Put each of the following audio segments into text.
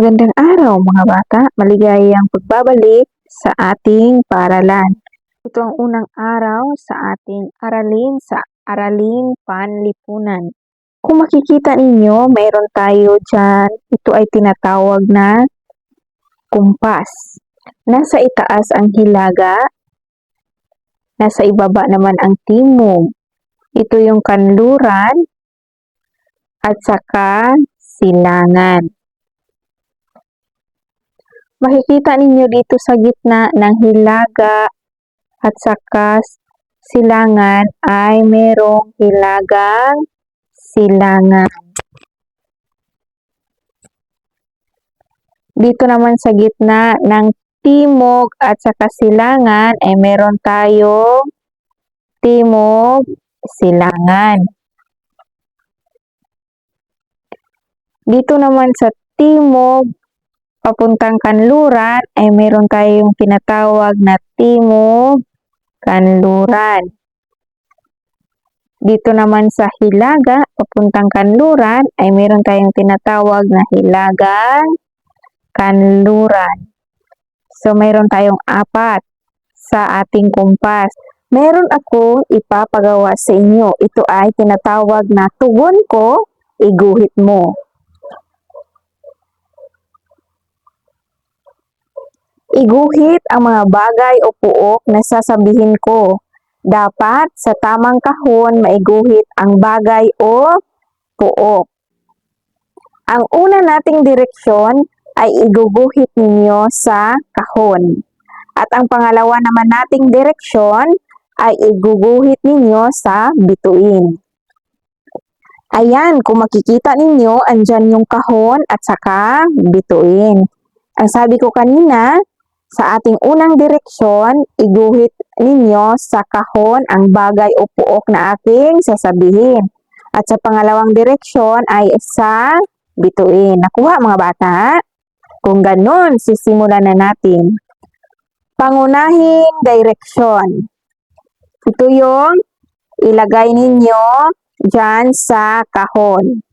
Magandang araw mga bata, maligayang pagbabalik sa ating paralan. Ito ang unang araw sa ating aralin sa Araling Panlipunan. Kung makikita ninyo, mayroon tayo dyan, ito ay tinatawag na kumpas. Nasa itaas ang hilaga, nasa ibaba naman ang timog. Ito yung kanluran at saka silangan. Makikita ninyo dito sa gitna ng hilaga at saka silangan ay merong hilagang silangan. Dito naman sa gitna ng timog at saka silangan ay meron tayong timog silangan. Dito naman sa timog papuntang kanluran ay meron tayong tinatawag na timog kanluran. Dito naman sa hilaga, papuntang kanluran, ay meron tayong tinatawag na hilagang kanluran. So, meron tayong apat sa ating kumpas. Meron akong ipapagawa sa inyo. Ito ay tinatawag na tugon ko, iguhit mo. Iguhit ang mga bagay o puok na sasabihin ko. Dapat sa tamang kahon maiguhit ang bagay o puok. Ang una nating direksyon ay iguguhit ninyo sa kahon. At ang pangalawa naman nating direksyon ay iguguhit ninyo sa bituin. Ayan, kung makikita ninyo, andyan yung kahon at saka bituin. Ang sabi ko kanina, sa ating unang direksyon, iguhit ninyo sa kahon ang bagay o puok na aking sasabihin. At sa pangalawang direksyon ay sa bituin. Nakuha mga bata? Kung ganun, sisimulan na natin. Pangunahing direksyon. Ito yung ilagay ninyo dyan sa kahon.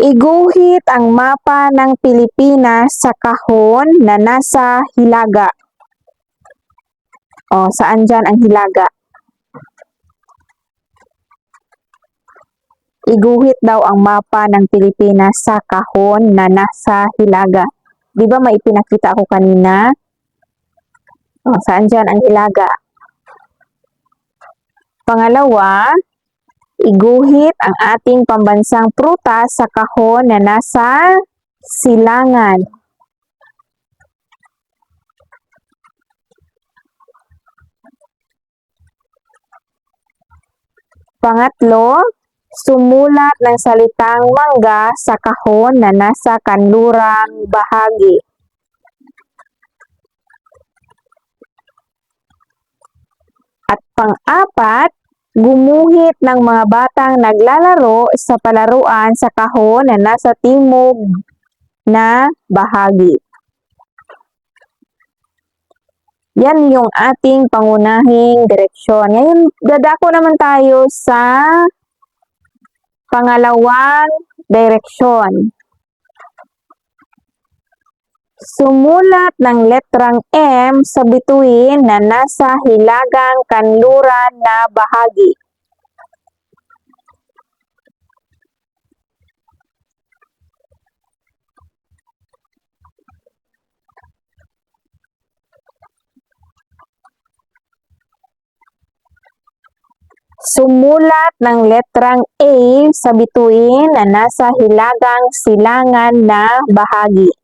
Iguhit ang mapa ng Pilipinas sa kahon na nasa Hilaga. O, saan dyan ang Hilaga? Iguhit daw ang mapa ng Pilipinas sa kahon na nasa Hilaga. Di ba may ipinakita ako kanina? O, saan dyan ang Hilaga? Pangalawa, Iguhit ang ating pambansang prutas sa kahon na nasa silangan. Pangatlo, sumulat ng salitang mangga sa kahon na nasa kanlurang bahagi. At pang-apat, Gumuhit ng mga batang naglalaro sa palaruan sa kahon na nasa timog na bahagi. Yan yung ating pangunahing direksyon. Ngayon, dadako naman tayo sa pangalawang direksyon. Sumulat ng letrang M sa bituin na nasa hilagang kanluran na bahagi. Sumulat ng letrang A sa bituin na nasa hilagang silangan na bahagi.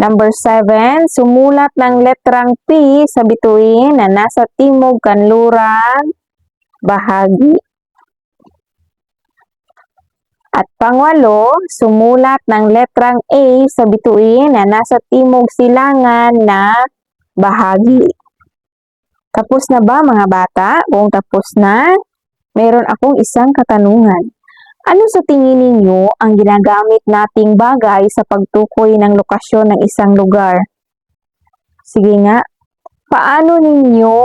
Number 7, sumulat ng letrang P sa bituin na nasa timog kanluran bahagi. At pangwalo, sumulat ng letrang A sa bituin na nasa timog silangan na bahagi. Tapos na ba mga bata? Kung tapos na, meron akong isang katanungan. Ano sa tingin ninyo ang ginagamit nating bagay sa pagtukoy ng lokasyon ng isang lugar? Sige nga, paano ninyo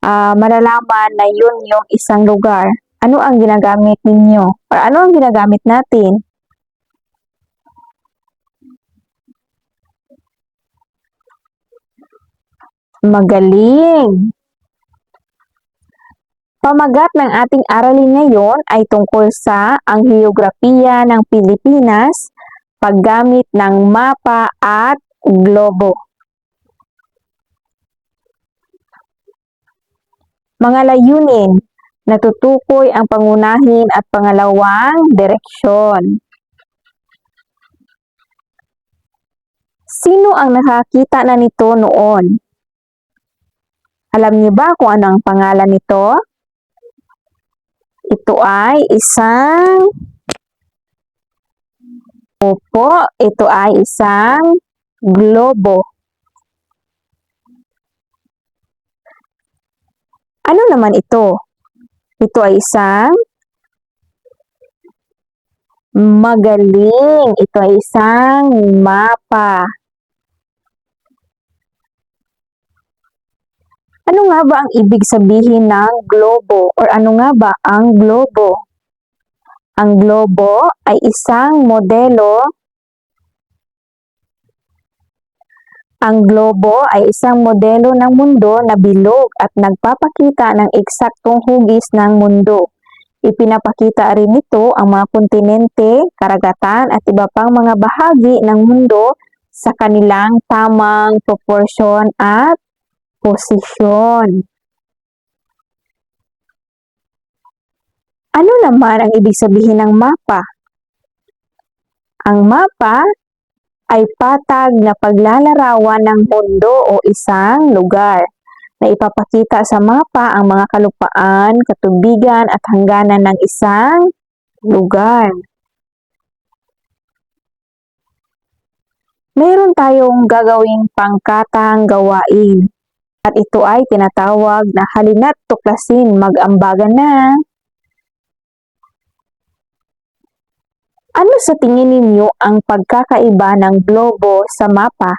ah, malalaman na yun yung isang lugar, ano ang ginagamit ninyo? Or ano ang ginagamit natin? Magaling! Pamagat ng ating aralin ngayon ay tungkol sa ang heograpiya ng Pilipinas, paggamit ng mapa at globo. Mga layunin, natutukoy ang pangunahin at pangalawang direksyon. Sino ang nakakita na nito noon? Alam niyo ba kung ano ang pangalan nito? Ito ay isang Opo, ito ay isang globo. Ano naman ito? Ito ay isang magaling. Ito ay isang mapa. Ano nga ba ang ibig sabihin ng globo? Or ano nga ba ang globo? Ang globo ay isang modelo Ang globo ay isang modelo ng mundo na bilog at nagpapakita ng eksaktong hugis ng mundo. Ipinapakita rin nito ang mga kontinente, karagatan at iba pang mga bahagi ng mundo sa kanilang tamang proporsyon at posisyon. Ano naman ang ibig sabihin ng mapa? Ang mapa ay patag na paglalarawan ng mundo o isang lugar na ipapakita sa mapa ang mga kalupaan, katubigan at hangganan ng isang lugar. Meron tayong gagawing pangkatang gawain at ito ay tinatawag na halina't tuklasin mag-ambagan na. Ano sa tingin ninyo ang pagkakaiba ng globo sa mapa?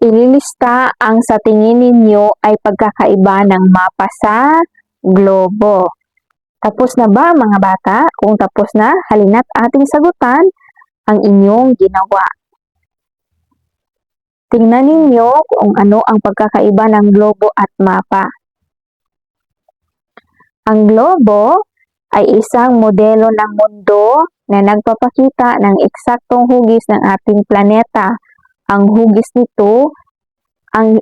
Ililista ang sa tingin ninyo ay pagkakaiba ng mapa sa globo. Tapos na ba mga bata? Kung tapos na, halina't ating sagutan ang inyong ginawa. Tingnan ninyo kung ano ang pagkakaiba ng globo at mapa. Ang globo ay isang modelo ng mundo na nagpapakita ng eksaktong hugis ng ating planeta. Ang hugis nito ang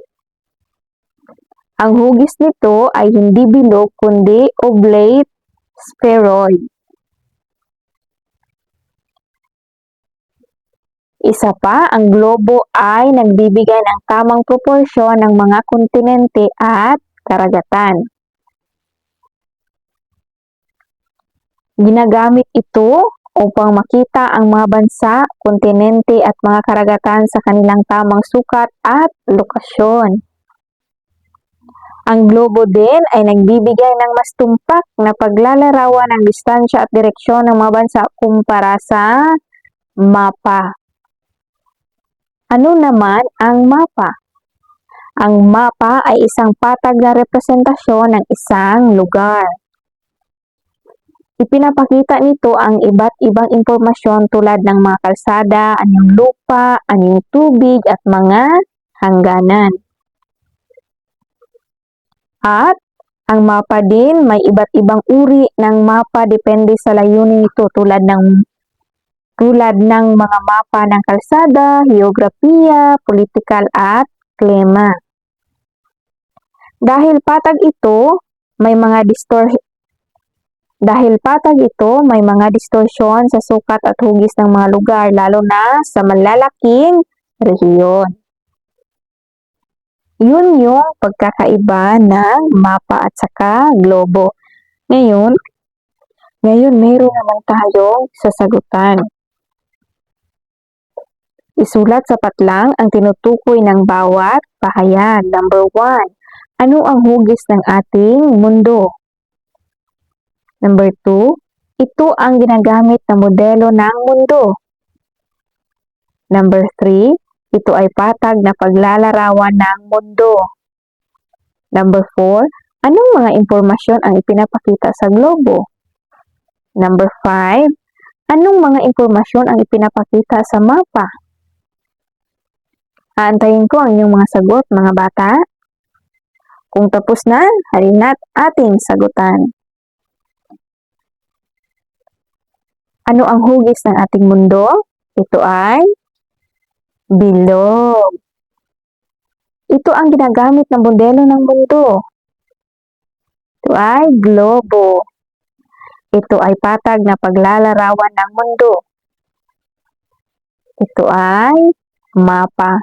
ang hugis nito ay hindi bilog kundi oblate spheroid. Isa pa, ang globo ay nagbibigay ng tamang proporsyon ng mga kontinente at karagatan. Ginagamit ito upang makita ang mga bansa, kontinente at mga karagatan sa kanilang tamang sukat at lokasyon. Ang globo din ay nagbibigay ng mas tumpak na paglalarawan ng distansya at direksyon ng mga bansa kumpara sa mapa. Ano naman ang mapa? Ang mapa ay isang patag na representasyon ng isang lugar. Ipinapakita nito ang iba't ibang impormasyon tulad ng mga kalsada, anyong lupa, anyong tubig at mga hangganan. At ang mapa din may iba't ibang uri ng mapa depende sa layunin nito tulad ng tulad ng mga mapa ng kalsada, geografiya, political at klima. Dahil patag ito, may mga distor dahil patag ito, may mga distorsyon sa sukat at hugis ng mga lugar, lalo na sa malalaking rehiyon. Yun yung pagkakaiba ng mapa at saka globo. Ngayon, ngayon mayroon naman tayong sasagutan. Isulat sa patlang ang tinutukoy ng bawat pahayag. Number one, ano ang hugis ng ating mundo? Number two, Ito ang ginagamit na modelo ng mundo. Number 3, ito ay patag na paglalarawan ng mundo. Number 4, anong mga impormasyon ang ipinapakita sa globo? Number 5, anong mga impormasyon ang ipinapakita sa mapa? Aantayin ko ang inyong mga sagot, mga bata. Kung tapos na, halina't ating sagutan. Ano ang hugis ng ating mundo? Ito ay bilog. Ito ang ginagamit ng modelo ng mundo. Ito ay globo. Ito ay patag na paglalarawan ng mundo. Ito ay mapa.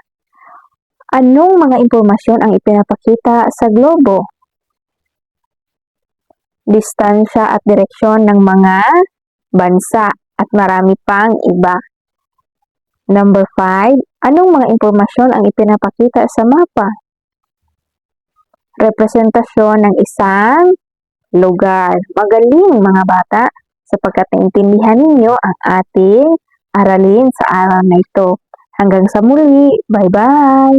Anong mga impormasyon ang ipinapakita sa globo? Distansya at direksyon ng mga bansa at marami pang iba. Number 5, anong mga impormasyon ang ipinapakita sa mapa? Representasyon ng isang lugar. Magaling mga bata sapagkat naintindihan ninyo ang ating aralin sa araw na ito. Hanggang sa muli, bye-bye!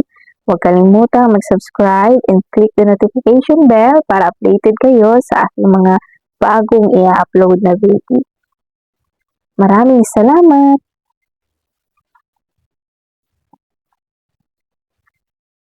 Huwag kalimutang mag-subscribe and click the notification bell para updated kayo sa aking mga bagong i-upload na video. Maraming salamat!